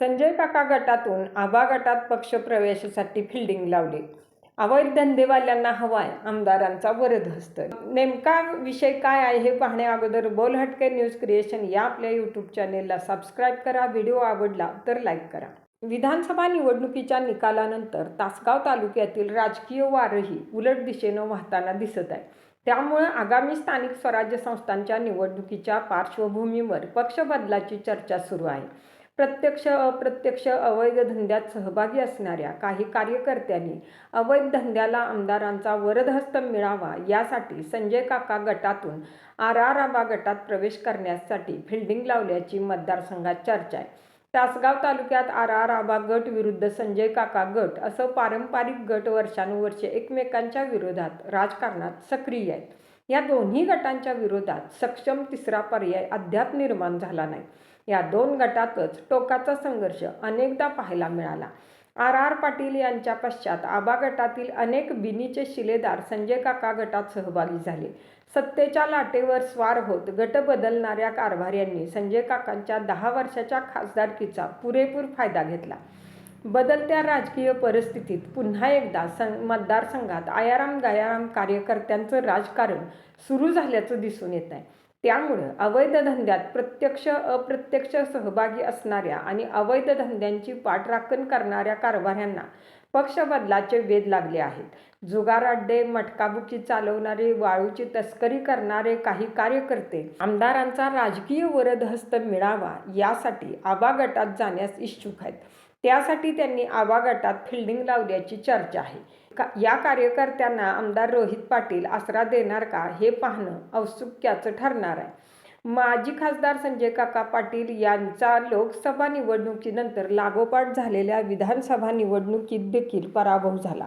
संजय काका गटातून आबा गटात पक्षप्रवेशासाठी फिल्डिंग लावली. अवैध धंदेवाल्यांना हवाय आमदारांचा वरद हस्त नेमका विषय काय आहे हे पाहण्या अगोदर बोल हटके न्यूज क्रिएशन या आपल्या यूट्यूब चॅनेलला सबस्क्राईब करा व्हिडिओ आवडला तर लाईक करा. विधानसभा निवडणुकीच्या निकालानंतर तासगाव तालुक्यातील राजकीय वारही उलट दिशेनं वाहताना दिसत आहे. त्यामुळे आगामी स्थानिक स्वराज्य संस्थांच्या निवडणुकीच्या पार्श्वभूमीवर पक्ष बदलाची चर्चा सुरू आहे. प्रत्यक्ष अप्रत्यक्ष अवैध धंद्यात सहभागी असणाऱ्या काही कार्यकर्त्यांनी अवैध धंद्याला आमदारांचा वरदहस्त मिळावा यासाठी संजय काका गटातून आर आर आबा गटात प्रवेश करण्यासाठी फिल्डिंग लावल्याची मतदारसंघात चर्चा आहे. तासगाव तालुक्यात आर आर आबा गट विरुद्ध संजय काका गट असं पारंपरिक गट वर्षानुवर्षे एकमेकांच्या विरोधात राजकारणात सक्रिय आहेत. या दोन्ही गटांच्या विरोधात सक्षम तिसरा पर्याय अद्याप निर्माण झाला नाही. या दोन गटातच टोकाचा संघर्ष अनेकदा पाहायला मिळाला. आर. आर. पाटील यांच्या पश्चात आबा गटातील अनेक बिनीचे शिलेदार संजय काका गटात सहभागी झाले. सत्तेच्या लाटेवर स्वार होत गट बदलणाऱ्या कारभाऱ्यांनी संजय काकांच्या दहा वर्षाच्या खासदारकीचा पुरेपूर फायदा घेतला. बदलत्या राजकीय परिस्थितीत पुन्हा एकदा सं मतदारसंघात आयाराम गायाराम कार्यकर्त्यांचं राजकारण सुरू झाल्याचं दिसून येत आहे त्यामुळं अवैध धंद्यात प्रत्यक्ष अप्रत्यक्ष सहभागी असणाऱ्या आणि अवैध धंद्यांची पाठराखण करणाऱ्या कारभाऱ्यांना पक्ष बदलाचे वेध लागले आहेत. जुगार अड्डे मटकाबुकी चालवणारे वाळूची तस्करी करणारे काही कार्यकर्ते आमदारांचा राजकीय वरदहस्त मिळावा यासाठी आबा गटात जाण्यास इच्छुक आहेत. त्यासाठी त्यांनी आवागटात फिल्डिंग लावल्याची चर्चा आहे. का या कार्यकर्त्यांना आमदार रोहित पाटील आसरा देणार का हे पाहणं औत्सुक्याचं ठरणार आहे. माजी खासदार संजय काका पाटील यांचा लोकसभा निवडणुकीनंतर लागोपाठ झालेल्या विधानसभा निवडणुकीत देखील पराभव झाला.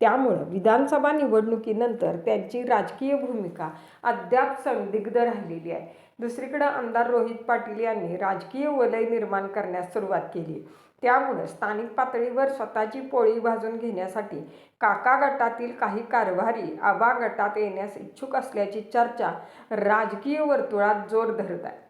त्यामुळं विधानसभा निवडणुकीनंतर त्यांची राजकीय भूमिका अद्याप संदिग्ध राहिलेली आहे. दुसरीकडं आमदार रोहित पाटील यांनी राजकीय वलय निर्माण करण्यास सुरुवात केली. त्यामुळं स्थानिक पातळीवर स्वतःची पोळी भाजून घेण्यासाठी काका गटातील काही कारभारी आबा गटात येण्यास इच्छुक असल्याची चर्चा राजकीय वर्तुळात जोर धरत आहे.